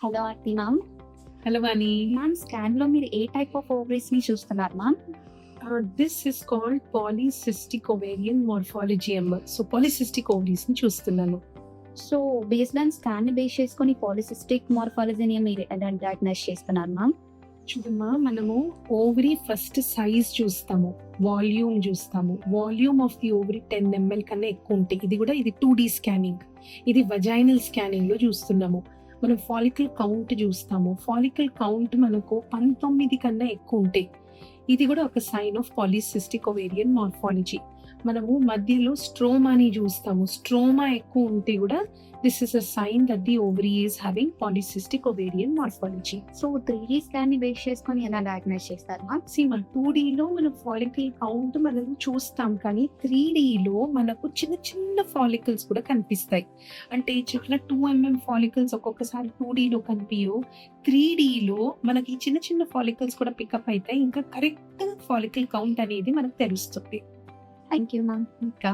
Hello aunty ma'am hello Vani ma'am స్కాన్లో మీరు ఏ type of ఓవరీస్ని చూస్తున్నారు ma'am this is called polycystic ovarian morphology ఎంబర్ so polycystic ఓవరీస్ని చూస్తున్నాను. సో బేస్డ్ ఆన్ స్కాన్ని బేస్ చేసుకొని పాలిసిస్టిక్ మార్ఫాలజీని మీరు డయాగ్నైజ్ చేస్తున్నారు మ్యామ్ చూడమ్మా మనము ఓవరీ ఫస్ట్ సైజ్ చూస్తాము. వాల్యూమ్ చూస్తాము. Volume of the ovary ten ML కన్నా ఎక్కువ ఉంటాయి ఇది కూడా ఇది టూ డి స్కానింగ్ ఇది వజైనల్ స్కానింగ్లో చూస్తున్నాము. మనం ఫాలికల్ కౌంట్ చూస్తాము. ఫాలికల్ కౌంట్ మనకు పంతొమ్మిది కన్నా ఎక్కువ ఉంటాయి ఇది కూడా ఒక sign of polycystic ovarian morphology మనము మధ్యలో స్ట్రోమాని చూస్తాము. స్ట్రోమా ఎక్కువ ఉంటే కూడా this is a sign that the ovary is having polycystic ovarian morphology so three D స్కాన్ని base చేసుకొని ఎలా డయాగ్నైజ్ చేస్తారు సి మన టూ లో మనం ఫాలికల్ కౌంట్ మనం చూస్తాం కానీ త్రీ లో మనకు చిన్న చిన్న ఫాలికల్స్ కూడా కనిపిస్తాయి. అంటే చిన్న టూ ఎంఎం ఫాలికల్స్ ఒక్కొక్కసారి టూ లో కనిపించవు త్రీ లో మనకి చిన్న చిన్న ఫాలికల్స్ కూడా పికప్ అవుతాయి. ఇంకా కరెక్ట్ ఫాలికల్ కౌంట్ అనేది మనకు తెలుస్తుంది. థ్యాంక్ యూ మ్యామ్ ఇంకా